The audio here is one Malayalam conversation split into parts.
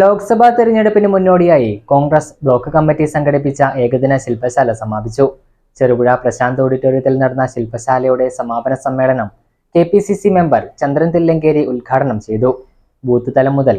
ലോക്സഭാ തെരഞ്ഞെടുപ്പിന് മുന്നോടിയായി കോൺഗ്രസ് ബ്ലോക്ക് കമ്മിറ്റി സംഘടിപ്പിച്ച ഏകദിന ശില്പശാല സമാപിച്ചു. ചെറുപുഴ പ്രശാന്ത് ഓഡിറ്റോറിയത്തിൽ നടന്ന ശില്പശാലയുടെ സമാപന സമ്മേളനം കെ മെമ്പർ ചന്ദ്രൻ തില്ലങ്കേരി ഉദ്ഘാടനം ചെയ്തു. ബൂത്ത് തലം മുതൽ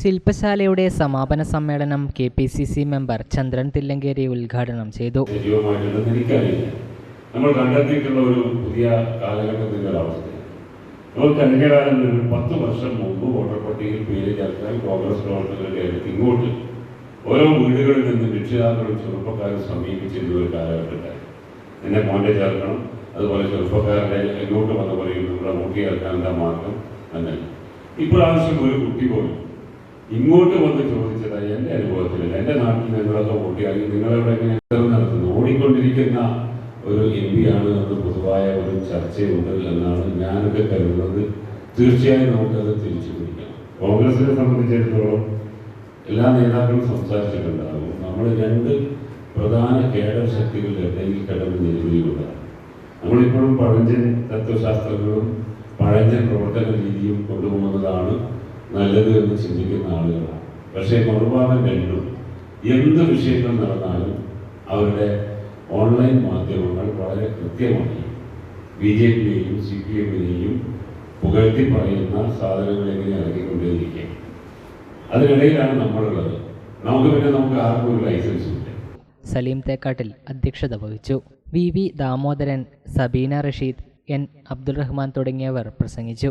ശില്പശാലയുടെ സമാപന സമ്മേളനം K P C C member Chandran Thillankeri ഉദ്ഘാടനം ചെയ്തു. നമ്മൾ കണ്ടെത്തിയിട്ടുള്ള ഒരു പുതിയ കാലഘട്ടത്തിന്റെ പത്ത് വർഷം മുമ്പ് വോട്ടർ പേര് ചേർക്കാൻ കോൺഗ്രസ് പ്രവർത്തകരുടെ അടുത്ത് ഇങ്ങോട്ട് ഓരോ വീടുകളിൽ നിന്ന് രക്ഷിതാക്കളും ചെറുപ്പക്കാരും സമീപിച്ചിരുന്ന ഒരു കാലഘട്ടത്തിലായി എന്നെ മോന്റെ ചേർക്കണം അതുപോലെ ചെറുപ്പക്കാരുടെ ഇങ്ങോട്ട് വന്ന് പറയും നമ്മുടെ വോട്ട് ചേർക്കാനുള്ള മാർഗം? അങ്ങനെ ഇപ്രാവശ്യം ഒരു കുട്ടി പോലും ഇങ്ങോട്ട് വന്ന് ചോദിച്ചതായി എന്റെ അനുഭവത്തിലില്ല എന്റെ നാട്ടിൽ നിങ്ങളൊക്കെ വോട്ടിയാക്കി നിങ്ങളെവിടെ എങ്ങനെ നടത്തുന്നു? ഓടിക്കൊണ്ടിരിക്കുന്ന ഒരു എം പി ആണ് എന്ന് പൊതുവായ ഒരു ചർച്ചയുണ്ട് എന്നാണ് ഞാനൊക്കെ കരുതുന്നത്. തീർച്ചയായും നമുക്കത് തിരിച്ചു പിടിക്കാം. കോൺഗ്രസിനെ സംബന്ധിച്ചിടത്തോളം എല്ലാ നേതാക്കളും സംസാരിച്ചിട്ടുണ്ടാകും. നമ്മൾ രണ്ട് പ്രധാന കേഡർ ശക്തികൾ ഡൽഹി കടന്ന് നിലവിലുള്ളതാണ് നമ്മളിപ്പോഴും പഴഞ്ചൻ തത്വശാസ്ത്രങ്ങളും പഴഞ്ചൻ പ്രവർത്തന രീതിയും കൊണ്ടുപോകുന്നതാണ് നല്ലത് എന്ന് ചിന്തിക്കുന്ന ആളുകളാണ്. പക്ഷേ മറുഭാഗം രണ്ടും എന്ത് വിഷയങ്ങൾ നടന്നാലും അവരുടെ ഓൺലൈൻ മാധ്യമങ്ങൾ വളരെ കൃത്യമായി ബി ജെ പിയെയും സി പി എമ്മിനെയും പുകഴ്ത്തി പറയുന്ന സാധനങ്ങൾ എങ്ങനെ ഇറങ്ങിക്കൊണ്ടേയിരിക്കുക അതിനിടയിലാണ് നമ്മളുള്ളത്. നമുക്ക് പിന്നെ നമുക്ക് ആർക്കും ഒരു ലൈസൻസ് ഇല്ല. സലീം തേക്കാട്ടിൽ അധ്യക്ഷത വഹിച്ചു. V V Damodaran Sabeena Rasheed N Abdul Rahman തുടങ്ങിയവർ പ്രസംഗിച്ചു.